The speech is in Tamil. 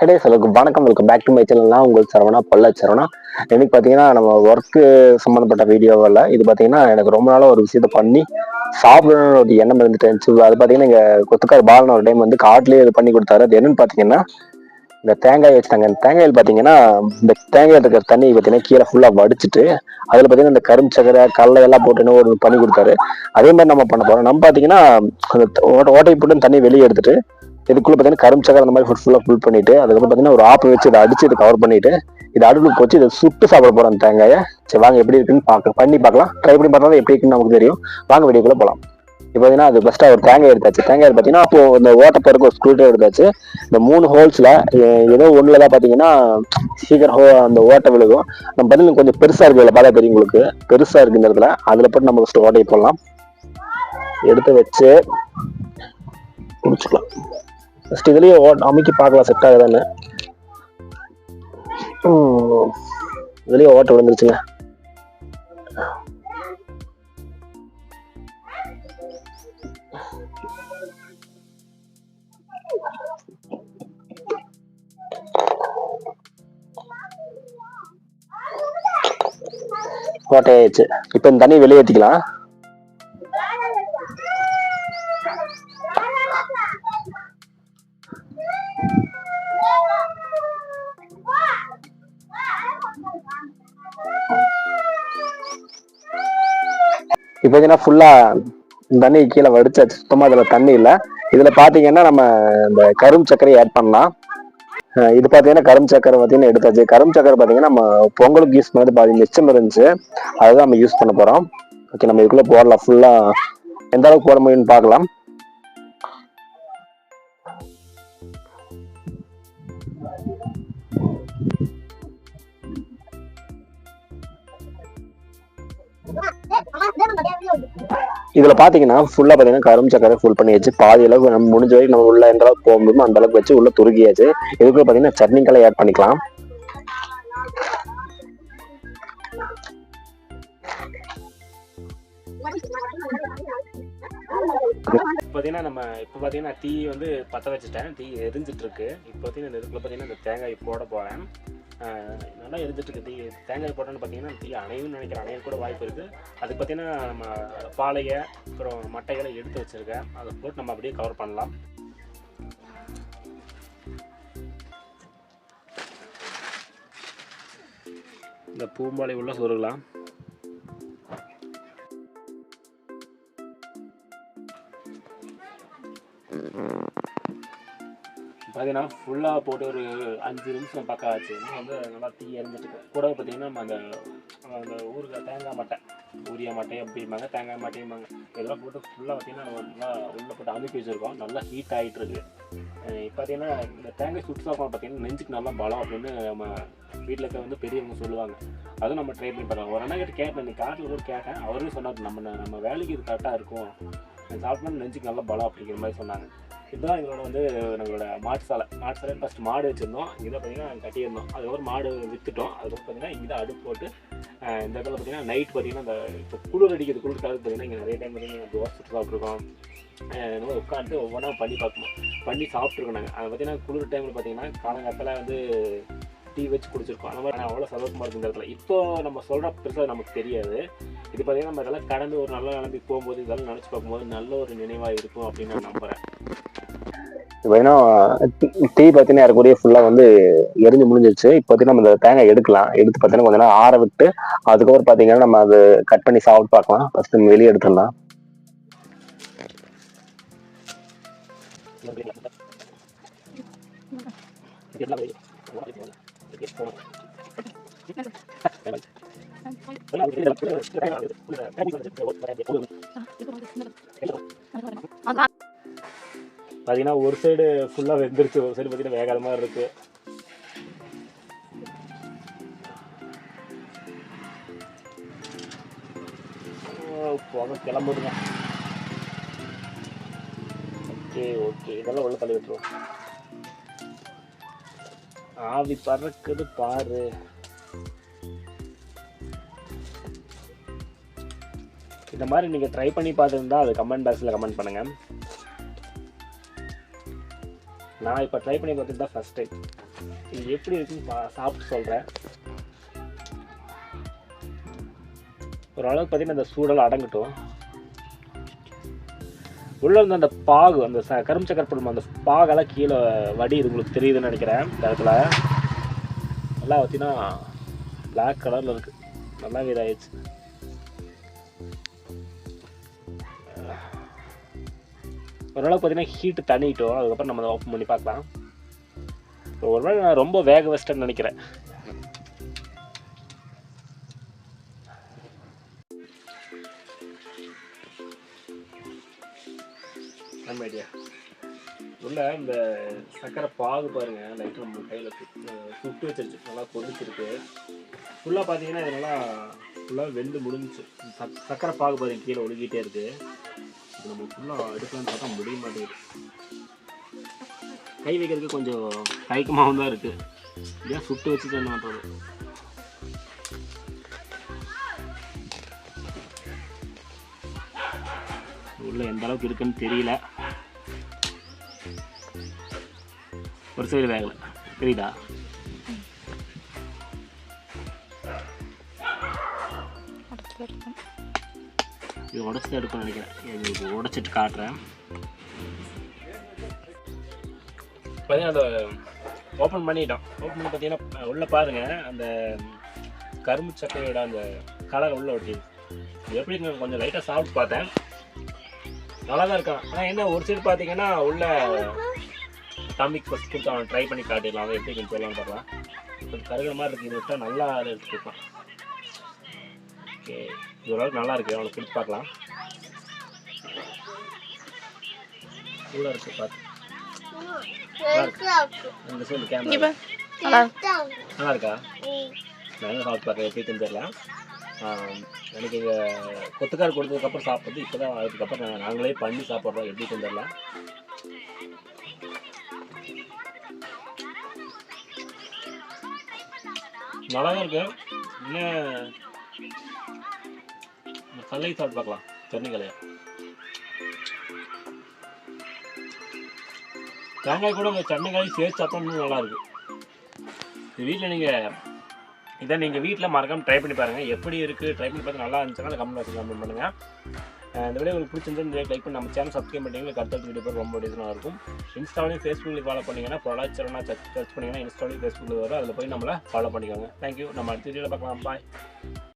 ஹெடே சொல்லுக்கு வணக்கம் வெல்கம் பேக் டு மை சேனல்லாம் உங்களுக்கு சரவணா பல்ல சரவணா. எனக்கு பார்த்தீங்கன்னா நம்ம ஒர்க்கு சம்மந்தப்பட்ட வீடியோவில் இது பார்த்தீங்கன்னா எனக்கு ரொம்ப நாளாக ஒரு விஷயத்த பண்ணி சாப்பிடணும்னு ஒரு எண்ணம் இருந்துட்டு இருந்துச்சு. அது பார்த்தீங்கன்னா எங்கள் கொத்துக்கார் பாலன் ஒரு டைம் வந்து காட்டிலேயே இது பண்ணி கொடுத்தாரு. அது என்னன்னு பார்த்தீங்கன்னா இந்த தேங்காய் வச்சுட்டாங்க. இந்த தேங்காயில் பார்த்தீங்கன்னா இந்த தேங்காயில் இருக்கிற தண்ணி பார்த்தீங்கன்னா கீழே ஃபுல்லாக வடிச்சிட்டு அதில் பார்த்தீங்கன்னா இந்த கரும்பு சக்கரை கடலை எல்லாம் போட்டுன்னு ஒரு பண்ணி கொடுத்தாரு. அதே மாதிரி நம்ம பண்ண போகிறோம் நம்ம பார்த்தீங்கன்னா அந்த ஓட்டை ஓட்டை போட்டு தண்ணி வெளியே எடுத்துட்டு இதுக்குள்ள பார்த்தீங்கன்னா கரும்பு அந்த மாதிரி ஃபுட் ஃபுல்லாக ஃபுல் பண்ணிட்டு அதுக்கப்புறம் பார்த்தீங்கன்னா ஒரு ஆப்பு வச்சு இதை அடிச்சு இதை கவர் பண்ணிட்டு இது அடுப்புல போச்சு இதை சுட்டு சாப்பிட போறோம் அந்த தேங்காயை. சரி வாங்க எப்படி இருக்குன்னு பார்க்க பண்ணி பார்க்கலாம். ட்ரை பண்ணி பார்த்தா எப்படி இருக்குன்னு நமக்கு தெரியும். வாங்க வீடியோக்குள்ள போகலாம் இப்போ பார்த்தீங்கன்னா அது ஃபஸ்ட்டாக ஒரு தேங்காய் எடுத்தாச்சு. தேங்காய் பார்த்தீங்கன்னா அப்போ இந்த ஓட்டப்பருக்கு ஒரு ஸ்க்ரூ எடுத்தாச்சு. இந்த மூணு ஹோல்ஸில் ஏதோ ஒன்றில் தான் பார்த்தீங்கன்னா சீக்கிரம் ஹோ அந்த ஓட்டை விழுகும். நம்ம பார்த்தீங்கன்னா கொஞ்சம் பெருசாக இருக்குது இதில் பார்த்தா தெரியும் உங்களுக்கு. பெருசாக இருக்குது இந்த இடத்துல. அதில் போட்டு நம்ம ஃபஸ்ட்டு ஓட்டையை போடலாம். எடுத்து வச்சு முடிச்சுக்கலாம் ஃபர்ஸ்ட் இதுலயே அமைக்கி பார்க்கலாம் செட் ஆகுதான்னு. ம், இதுலயே ஓட்ட விழுந்துருச்சுங்க. ஓட்டையாயிடுச்சு இப்போ இந்த தண்ணி வெளியே இப்போ பார்த்தீங்கன்னா ஃபுல்லா தண்ணி கீழே வடிச்சாச்சு சுத்தமா இதுல தண்ணி இல்லை. இதுல பாத்தீங்கன்னா நம்ம இந்த கரும்பு சர்க்கரையை ஆட் பண்ணலாம். இது பார்த்தீங்கன்னா கரும்பு சக்கரை பார்த்தீங்கன்னா எடுத்தாச்சு. கரும்பு சக்கரை பார்த்தீங்கன்னா நம்ம பொங்கலுக்கு யூஸ் பண்ணது பாதி மிச்சம் இருந்துச்சு. அதுதான் நம்ம யூஸ் பண்ண போறோம். ஓகே நம்ம இதுக்குள்ள போடலாம் ஃபுல்லா எந்த அளவுக்கு போட முடியும்னு பார்க்கலாம். இதுல பாத்தீங்கன்னா ஃபுல்லா பாத்தீங்கன்னா கரும்பு சக்கரை ஃபுல் பண்ணியாச்சு. பாதி அளவுக்கு நம்ம முடிஞ்ச வரைக்கும் நம்ம உள்ள எந்த அளவுக்கு போக முடியுமோ அந்த அளவுக்கு வச்சு உள்ள துருக்கியாச்சு. இதுக்குள்ள பாத்தீங்கன்னா சட்னிக்கெல்லாம் ஆட் பண்ணிக்கலாம். பார்த்தீங்கன்னா நம்ம இப்போ பார்த்தீங்கன்னா டீ வந்து பற்ற வச்சுட்டேன். டீ எரிஞ்சிட்டு இருக்கு. இப்போ பார்த்தீங்கன்னா இந்த இதுக்குள்ள பார்த்தீங்கன்னா இந்த தேங்காய் போட போகிறேன் நல்லா எரிஞ்சிட்டு இருக்கு தேங்காய் போட்டோன்னு பார்த்தீங்கன்னா தீ அணையும் நினைக்கிறேன். அணைய கூட வாய்ப்பு இருக்கு. அதுக்கு பார்த்தீங்கன்னா நம்ம பாலையை அப்புறம் மட்டைகளை எடுத்து வச்சிருக்கேன். அதை போட்டு நம்ம அப்படியே கவர் பண்ணலாம். இந்த பூம்பாலை உள்ள சொருகலாம். பார்த்தீங்கன்னா ஃபுல்லாக போட்டு ஒரு அஞ்சு நிமிஷம் பக்கம் ஆச்சு. வந்து நல்லா தீ இறந்துட்டு கூட பார்த்தீங்கன்னா நம்ம அந்த அந்த ஊருக்கு தேங்காய் மட்டை ஊரிய மட்டை அப்படிம்பாங்க தேங்காய் மட்டையும்பாங்க இதெல்லாம் போட்டு ஃபுல்லாக பார்த்தீங்கன்னா நம்ம நல்லா உள்ளே போட்டு அனுப்பி வச்சுருக்கோம். நல்லா ஹீட் ஆகிட்டு இருக்கு பார்த்தீங்கன்னா இந்த தேங்காய் சுட்டு சாப்பிடும் பார்த்தீங்கன்னா நெஞ்சுக்கு நல்லா பலம் அப்படின்னு நம்ம வீட்டில் இருக்க வந்து பெரியவங்க சொல்லுவாங்க. அதுவும் நம்ம ட்ரை பண்ணி பார்க்கலாம். ஒரு அண்ணா கிட்ட கேட்டேன். நீ காட்டில் கூட கேட்டேன். அவரும் சொன்னார் நம்ம நம்ம வேலைக்கு இது கரெக்டாக இருக்கும். சாப்பிட்டா நெஞ்சுக்கு நல்ல பலம் அப்படிங்கிற மாதிரி சொன்னாங்க. இதுதான் எங்களோட வந்து நம்மளோட மாட்டு சாலை மாட்டு சாலை ஃபஸ்ட் மாடு வச்சுருந்தோம். இங்கே தான் பார்த்தீங்கன்னா கட்டியிருந்தோம். அதுக்கப்புறம் மாடு விற்றுட்டோம் அதுக்கப்புறம் பார்த்தீங்கன்னா இங்கே தான் அடுப்பு போட்டு இந்த இடத்துல பார்த்தீங்கன்னா நைட் பார்த்தீங்கன்னா இந்த இப்போ குளிர் அடிக்கிறது குளிர்காக பார்த்தீங்கன்னா இங்கே நிறைய டைம் பார்த்தீங்கன்னா தோசை சுட்டு சாப்பிட்ருக்கோம் நம்ம உட்காந்துட்டு ஒவ்வொன்றா பண்ணி பார்க்கணும். பண்ணி சாப்பிட்ருக்கோம் நாங்கள் அது பார்த்தீங்கன்னா குளிர் டைமில் பார்த்தீங்கன்னா காலங்காலத்தில் வந்து டீ வச்சு குடிச்சிருக்கோம். அந்த மாதிரி அவ்வளோ சந்தோஷமாக இருக்கும் இந்த இடத்துல. இப்போ நம்ம சொல்கிற பெருசாக நமக்கு தெரியாது. இது பார்த்தீங்கன்னா நம்ம இதெல்லாம் கடந்து ஒரு நல்ல நிலைமைக்கு போகும்போது இதெல்லாம் நினச்சி பார்க்கும்போது நல்ல ஒரு நினைவாக இருக்கும் அப்படின்னு நான் நம்புகிறேன் இப்போ ஏன்னா டீ பார்த்தீங்கன்னா ஏறக்கூடிய ஃபுல்லாக வந்து எரிஞ்சு முடிஞ்சிருச்சு. இப்போ பார்த்தீங்கன்னா நம்ம இந்த தேங்காய் எடுக்கலாம். எடுத்து பார்த்தீங்கன்னா கொஞ்ச நேரம் ஆற விட்டு அதுக்கப்புறம் பார்த்தீங்கன்னா நம்ம அது கட் பண்ணி சாப்பிட்டு பார்க்கலாம். ஃபர்ஸ்ட் நம்ம வெளியே எடுத்துடலாம். பார்த்தீங்கன்னா ஒரு சைடு ஃபுல்லாக வெந்துருச்சு. ஒரு சைடு பார்த்தீங்கன்னா வேகாத மாதிரி இருக்கு. ஓ, கிளம்புதுங்க. Okay okay. இதெல்லாம் உள்ள தள்ளி விட்டுருவோம். ஆவி பறக்குது பாரு. இந்த மாதிரி நீங்கள் ட்ரை பண்ணி பார்த்துருந்தா அது கமெண்ட் பாக்ஸில் கமெண்ட் பண்ணுங்கள் நான் இப்போ ட்ரை பண்ணி பார்த்துட்டு தான் ஃபஸ்ட் டைம் இது எப்படி இருக்குன்னு சாப்பிட்டு சொல்கிறேன் ஓரளவுக்கு பார்த்தீங்கன்னா இந்த சூடெல்லாம் அடங்கட்டும். உள்ள இருந்த அந்த பாகு அந்த ச கரும்பு சக்கரை அந்த பாகெல்லாம் கீழே வடியுது உங்களுக்கு தெரியுதுன்னு நினைக்கிறேன் இந்த இடத்துல. நல்லா பார்த்தீங்கன்னா பிளாக் கலரில் இருக்குது நல்லாவே இதாகிடுச்சு ஓரளவுக்கு பார்த்தீங்கன்னா ஹீட்டு தண்ணிட்டோம். அதுக்கப்புறம் நம்ம அதை ஓப்பன் பண்ணி பார்க்கலாம். ஒருவேளை நான் ரொம்ப வேக வச்சிட்டேன்னு நினைக்கிறேன். நம்ம ஐடியா உள்ள இந்த சக்கரை பாகு பாருங்க லைட்டாக நம்ம கையில் சுட்டு வச்சிருச்சு. நல்லா கொதிச்சிருக்கு. ஃபுல்லாக பார்த்தீங்கன்னா இது நல்லா ஃபுல்லாக வெந்து முடிஞ்சிச்சு. சக் சக்கரை பாகு பாருங்க கீழே ஒழுகிட்டே இருக்கு. இது நம்ம ஃபுல்லாக எடுக்கலாம்னு பார்த்தா முடிய மாட்டேங்குது. கை வைக்கிறதுக்கு கொஞ்சம் தயக்கமாகவும் தான் இருக்குது ஏன் சுட்டு வச்சுட்டு என்ன பண்ணுறது உள்ள எந்த அளவுக்கு இருக்குன்னு தெரியல. ஒரு சைடு வேகலை. தெரியுதா? இது உடச்சி தான் எடுக்கணும்னு நினைக்கிறேன். இது உடச்சிட்டு காட்டுறேன். பார்த்தீங்கன்னா அதை ஓப்பன் பண்ணிட்டோம். ஓப்பன் பண்ணி பார்த்தீங்கன்னா உள்ளே பாருங்கள் அந்த கரும்பு சக்கையோட அந்த கலர் உள்ள ஒட்டிது இது எப்படி கொஞ்சம் லைட்டாக சாப்பிட்டு பார்த்தேன். நல்லா தான் இருக்கான். ஆனால் என்ன ஒரு சைடு பார்த்தீங்கன்னா உள்ள தம்பிக்கு ஃபஸ்ட் கொடுத்து அவன் ட்ரை பண்ணி காட்டிடலாம். அவன் எப்படி இருக்குன்னு சொல்லலாம்னு பார்க்கலாம் கொஞ்சம் கருகிற மாதிரி இருக்குது இது விட்டால் நல்லா எடுத்து கொடுப்பான் ஓகே இது ஓரளவுக்கு நல்லா இருக்குது அவனுக்கு கொடுத்து பார்க்கலாம் உள்ள இருக்கு பார்த்து இந்த சைடு இங்க கேமரா. நல்லா இருக்கு. நானும் சாப்பிட்டு பார்க்குறேன் எப்படி ஆம், எனக்கு இங்கே கொத்துக்கார் கொடுத்ததுக்கப்புறம் சாப்பிட்றது இப்போ தான் அதுக்கப்புறம் நாங்கள் நாங்களே பண்ணி சாப்பிட்றோம். எப்படி கொண்டு வரலாம் நல்லா தான் இருக்கு. இன்னும் கல்லை சாப்பிட்டு பார்க்கலாம். சென்னை தேங்காய் கூட உங்கள் சென்னை காய் சேர்த்து சாப்பிட்டா இன்னும் நல்லா வீட்டில் நீங்கள் இதை நீங்கள் வீட்டில் மறக்காமல் ட்ரை பண்ணி பாருங்கள் எப்படி இருக்குது ட்ரை பண்ணி பார்த்து நல்லா இருந்துச்சுன்னா அதை கமெண்ட் பாக்ஸில் கமெண்ட் பண்ணுங்கள் இந்த வீடியோ உங்களுக்கு பிடிச்சிருந்தா இந்த லைக் பண்ணி நம்ம சேனல் சப்ஸ்கிரைப் பண்ணிட்டீங்கன்னா கருத்து வீடியோ ரொம்ப டீசனாக இருக்கும். இன்ஸ்டாலையும் ஃபேஸ்புக்கில் ஃபாலோ பண்ணிங்கன்னா ப்ரொலாச்சரனா சர்ச் சர்ச் பண்ணிங்கன்னா இன்ஸ்டாலையும் ஃபேஸ்புக்கில் வரும். அதில் போய் நம்மளை ஃபாலோ பண்ணிக்கோங்க. தேங்க்யூ நம்ம அடுத்த வீடியோவில் பார்க்கலாம். பாய்